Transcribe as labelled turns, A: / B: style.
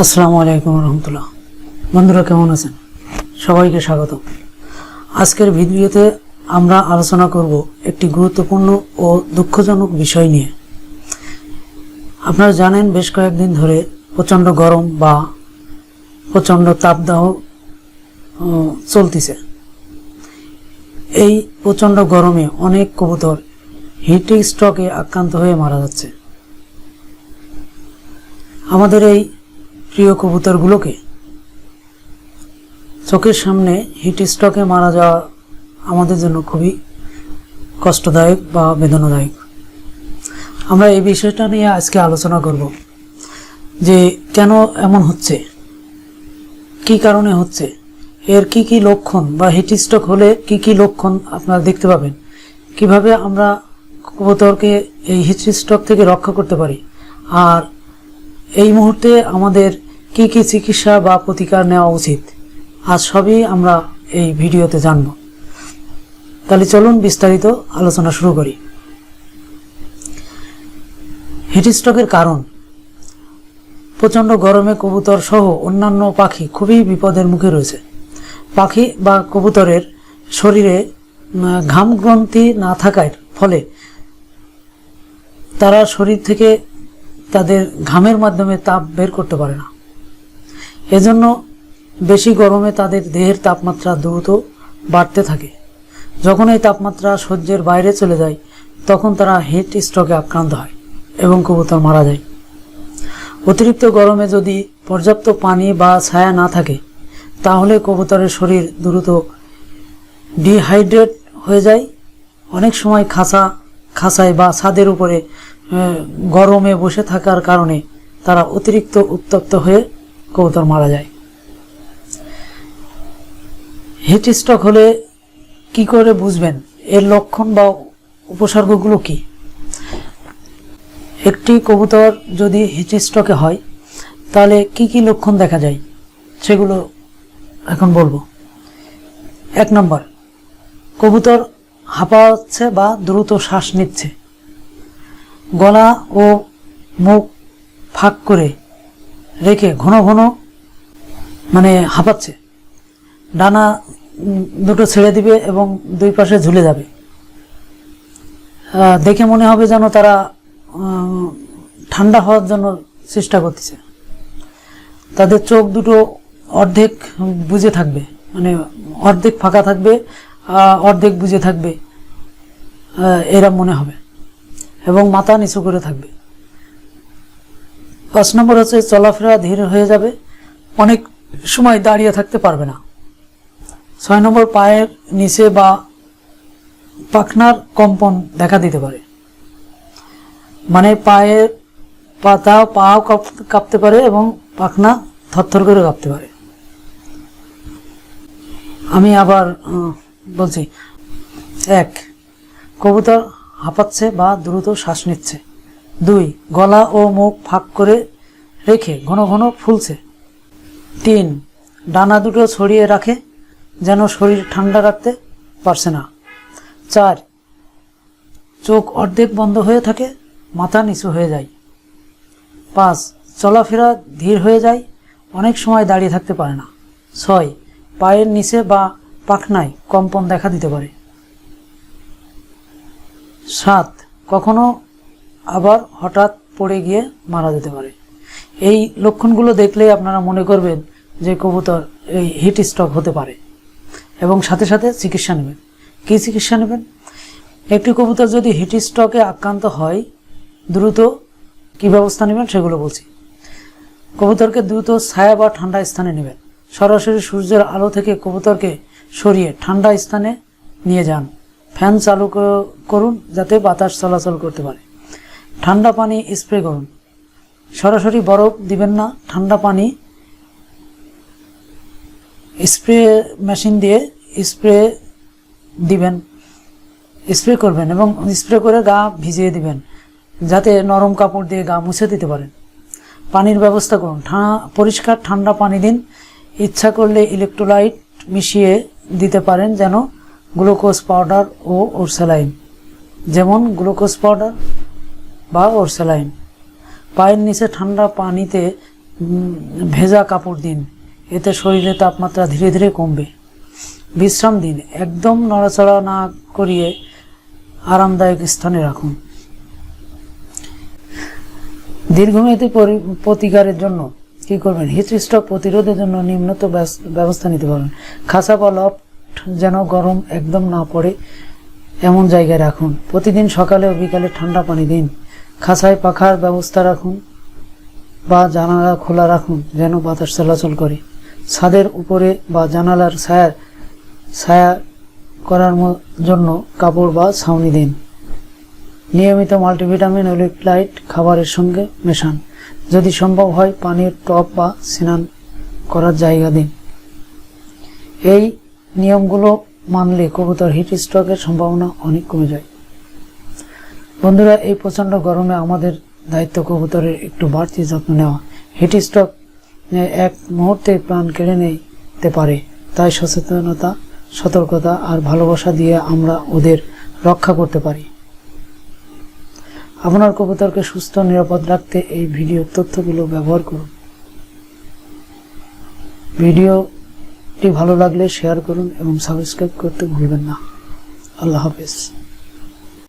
A: আসসালামু আলাইকুম রহমতুল্লাহ। বন্ধুরা, কেমন আছেন? সবাইকে স্বাগত আজকের ভিডিওতে আমরা আলোচনা করব একটি গুরুত্বপূর্ণ ও দুঃখজনক বিষয় নিয়ে। আপনারা জানেন, বেশ কয়েকদিন ধরে প্রচণ্ড গরম বা প্রচণ্ড তাপদাহ চলতেছে। এই প্রচণ্ড গরমে অনেক কবুতর হিটিং স্ট্রোকে আক্রান্ত হয়ে মারা যাচ্ছে। আমাদের এই প্রিয় কবুতরগুলোকে। চোখের সামনে হিট স্ট্রোকে মারা যাওয়া আমাদের জন্য খুবই কষ্টদায়ক বা বেদনাদায়ক। আমরা এই বিষয়টা নিয়ে আজকে আলোচনা করব যে কেন এমন হচ্ছে, কি কারণে হচ্ছে, এর কি কি লক্ষণ বা হিট স্ট্রোক হলে কি কি লক্ষণ আপনারা দেখতে পাবেন, কীভাবে আমরা কবুতরকে এই হিট স্ট্রোক থেকে রক্ষা করতে পারি, আর এই মুহূর্তে আমাদের কি কি চিকিৎসা বা প্রতিকার নেওয়া উচিত? আজ সবই আমরা এই ভিডিওতে জানব। তাহলে চলুন বিস্তারিত আলোচনা শুরু করি। হিটস্ট্রোকের কারণ। প্রচণ্ড গরমে কবুতর সহ অন্যান্য পাখি খুবই বিপদের মুখে রয়েছে। পাখি বা কবুতরের শরীরে উম, ঘাম গ্রন্থি না থাকার ফলে তারা শরীর থেকে তাদের ঘামের মাধ্যমে তাপ বের করতে পারে না। এজন্য বেশি গরমে তাদের দেহের তাপমাত্রা দ্রুত বাড়তে থাকে। যখন এই তাপমাত্রা সহ্যের বাইরে চলে যায়, তখন তারা হিট স্ট্রোকে আক্রান্ত হয় এবং কবুতর মারা যায়। অতিরিক্ত গরমে যদি পর্যাপ্ত পানি বা ছায়া না থাকে, তাহলে কবুতরের শরীর দ্রুত ডিহাইড্রেট হয়ে যায়। অনেক সময় খাসা, খাসায় বা ছাদের উপরে গরমে বসে থাকার কারণে তারা অতিরিক্ত উত্তপ্ত হয়ে কবুতর মারা যায়। হিট স্ট্রোক হলে কি করে বুঝবেন? এর লক্ষণ বা উপসর্গগুলো কি? একটি কবুতর যদি হিট স্ট্রোকে হয়, তাহলে কি কি লক্ষণ দেখা যায়? সেগুলো এখন বলব। এক নম্বর, কবুতর হাঁপাচ্ছে বা দ্রুত শ্বাস নিচ্ছে। গলা ও মুখ ফাঁক করে রেখে ঘন ঘন মানে হাঁপাচ্ছে। ডানা দুটো ছেড়ে দিবে এবং দুই পাশে ঝুলে যাবে। দেখে মনে হবে যেন তারা ঠান্ডা হওয়ার জন্য চেষ্টা করতেছে। তাদের চোখ দুটো অর্ধেক বুঝে থাকবে মানে অর্ধেক ফাঁকা থাকবে অর্ধেক বুঝে থাকবে এরা মনে হবে। এবং মাথা নিচু করে থাকবে। পাঁচ নম্বর হচ্ছে চলাফেরা ধীর হয়ে যাবে, অনেক সময় দাঁড়িয়ে থাকতে পারবে না। ছয় নম্বর পায়ের নিচে বা পাখনার কম্পন দেখা দিতে পারে। মানে পায়ের পাতা পাও কাঁপ- কাঁপতে পারে এবং পাখনা থরথর করে কাঁপতে পারে। আমি আবার বলছি, এক, কবুতর হাঁপাচ্ছে বা দ্রুত শ্বাস নিচ্ছে। দুই, গলা ও মুখ ফাঁক করে রেখে ঘন ঘন ফুলছে। তিন, ডানা দুটো ছড়িয়ে রাখে যেন শরীর ঠান্ডা রাখতে পারছে না। চার, চোখ অর্ধেক বন্ধ হয়ে থাকে, মাথা নিচু হয়ে যায়। পাঁচ, চলাফেরা ধীর হয়ে যায়, অনেক সময় দাঁড়িয়ে থাকতে পারে না। ছয়, পায়ের নিচে বা পাখনায় কম্পন দেখা দিতে পারে। সাত কখনো আবার হঠাৎ পড়ে গিয়ে মারা যেতে পারে। এই লক্ষণগুলো দেখলেই আপনারা মনে করবেন যে কবুতর এই হিট স্ট্রোক হতে পারে এবং সাথে সাথে চিকিৎসা নেবেন। কী চিকিৎসা নেবেন? একটি কবুতর যদি হিট স্ট্রোকে আক্রান্ত হয়, দ্রুত কী ব্যবস্থা নেবেন সেগুলো বলছি। কবুতরকে দ্রুত ছায়া বা ঠান্ডা স্থানে নেবেন। সরাসরি সূর্যের আলো থেকে কবুতরকে সরিয়ে ঠান্ডা স্থানে নিয়ে যান। ফ্যান চালু করুন যাতে বাতাস চলাচল করতে পারে। ঠান্ডা পানি স্প্রে করুন। সরাসরি বরফ দিবেন না, ঠান্ডা পানি স্প্রে মেশিন দিয়ে স্প্রে দিবেন, স্প্রে করবেন এবং স্প্রে করে গা ভিজিয়ে দিবেন, যাতে নরম কাপড় দিয়ে গা মুছে দিতে পারেন। পানির ব্যবস্থা করুন। পরিষ্কার ঠান্ডা পানি দিন। ইচ্ছা করলে ইলেকট্রোলাইট মিশিয়ে দিতে পারেন যেন গ্লুকোজ পাউডার ও ওরসালাইন যেমন গ্লুকোজ পাউডার বা ওরসালাইন পায়ের নিচে ঠান্ডা পানিতে ভেজা কাপড় দিন। এতে শরীরে তাপমাত্রা ধীরে ধীরে কমবে। বিশ্রাম দিন। একদম নড়াচড়া না করিয়ে আরামদায়ক স্থানে রাখুন। দীর্ঘমেয়াদী পরি- প্রতিকারের জন্য কি করবেন? হিট স্ট্রোক প্রতিরোধের জন্য নিম্নত ব্যবস্থা নিতে পারবেন খাঁচা বা লফট যেন গরম একদম না পড়ে, এমন জায়গায় রাখুন। প্রতিদিন সকালে ও বিকালে ঠান্ডা পানি দিন। খাঁচায় পাখার ব্যবস্থা রাখুন বা জানালা খোলা রাখুন যেন বাতাস চলাচল করে। ছাদের উপরে বা জানালার ছায়া ছায়া করার জন্য কাপড় বা ছাউনি দিন। নিয়মিত মাল্টিভিটামিন ও ইলেক্ট্রোলাইট খাবারের সঙ্গে মেশান। যদি সম্ভব হয় পানির টপ বা স্নান করার জায়গা দিন। এই নিয়মগুলো মানলে কবুতর হিট স্ট্রোকের সম্ভাবনা অনেক কমে যায়। বন্ধুরা, এই প্রচণ্ড গরমে আমাদের দায়িত্ব কবুতরের একটু বাড়তি যত্ন নেওয়া। হিট স্ট্রোক এক মুহূর্তে প্রাণ কেড়ে নিতে পারে। তাই সচেতনতা, সতর্কতা আর ভালোবাসা দিয়ে আমরা ওদের রক্ষা করতে পারি। আপনার কবুতরকে সুস্থ, নিরাপদ রাখতে এই ভিডিও তথ্যগুলো ব্যবহার করুন। ভিডিওটি ভালো লাগলে শেয়ার করুন এবং সাবস্ক্রাইব করতে ভুলবেন না। আল্লাহ হাফেজ।